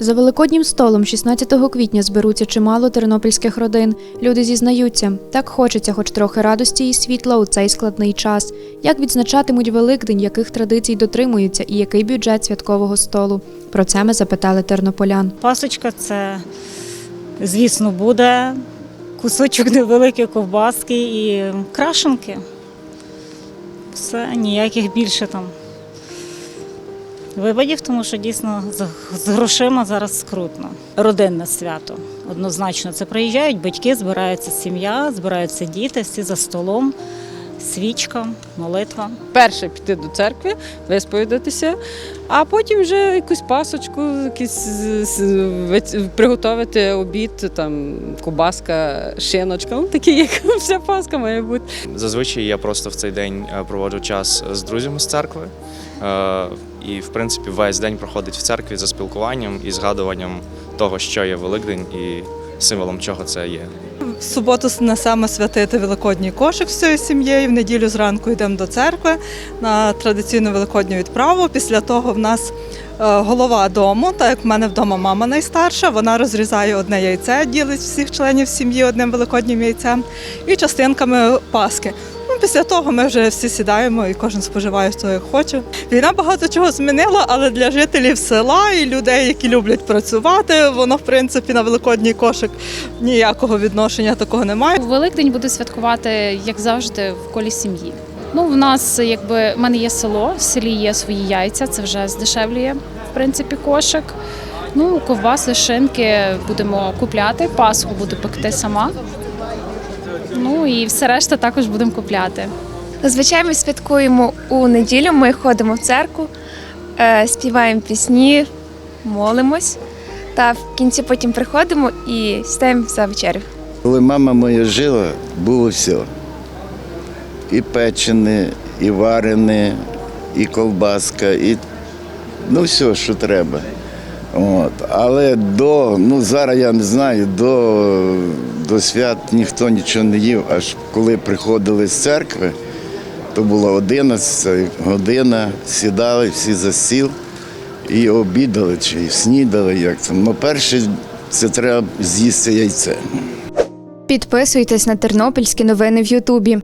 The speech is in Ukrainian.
За великоднім столом 16 квітня зберуться чимало тернопільських родин. Люди зізнаються, так хочеться хоч трохи радості і світла у цей складний час. Як відзначатимуть Великдень, яких традицій дотримуються і який бюджет святкового столу? Про це ми запитали тернополян. Пасочка це, звісно, буде кусочок невеликої ковбаски і крашенки. Все, ніяких більше там виводів, тому що дійсно з- грошима зараз скрутно. Родинне свято. Однозначно, це приїжджають батьки, збирається сім'я, збираються діти, всі за столом, свічка, молитва. перше піти до церкви, висповідатися, а потім вже якусь пасочку, якісь приготувати обід, там кубаска, шиночка, ну такі, як вся паска має бути. Зазвичай я просто в цей день е, проводжу час з друзями з церкви. Е, І, в принципі, весь день проходить в церкві за спілкуванням і згадуванням того, що є Великдень і символом чого це є. В суботу несемо святити великодній кошик всією сім'єю. В неділю зранку йдемо до церкви на традиційну великодню відправу. Після того в нас голова дому, так як в мене вдома мама найстарша, вона розрізає одне яйце, ділить всіх членів сім'ї одним великоднім яйцем і частинками паски. Ну, після того ми вже всі сідаємо і кожен споживає хто як хоче. Війна багато чого змінила, але для жителів села і людей, які люблять працювати, воно в принципі на великодній кошик ніякого відношення такого немає. Великдень буду святкувати, як завжди, в колі сім'ї. Ну, в нас, якби, в мене є село, в селі є свої яйця, це вже здешевлює, в принципі, кошик. Ну, ковбаси, шинки будемо купляти, пасху буду пекти сама. Ну і все решта також будемо купляти. Зазвичай ми святкуємо у неділю. Ми ходимо в церкву, е, співаємо пісні, молимось. Та в кінці потім приходимо і сідаємо за вечерю. Коли мама моя жила, було все. І печене, і варене, і ковбаска, і ну все, що треба. От. Але до, ну зараз я не знаю, до, до свят ніхто нічого не їв, аж коли приходили з церкви, то була 11 година, сідали всі за стіл і обідали чи снідали, як це. Ну, перше це треба з'їсти яйце. Підписуйтесь на тернопільські новини в Ютубі.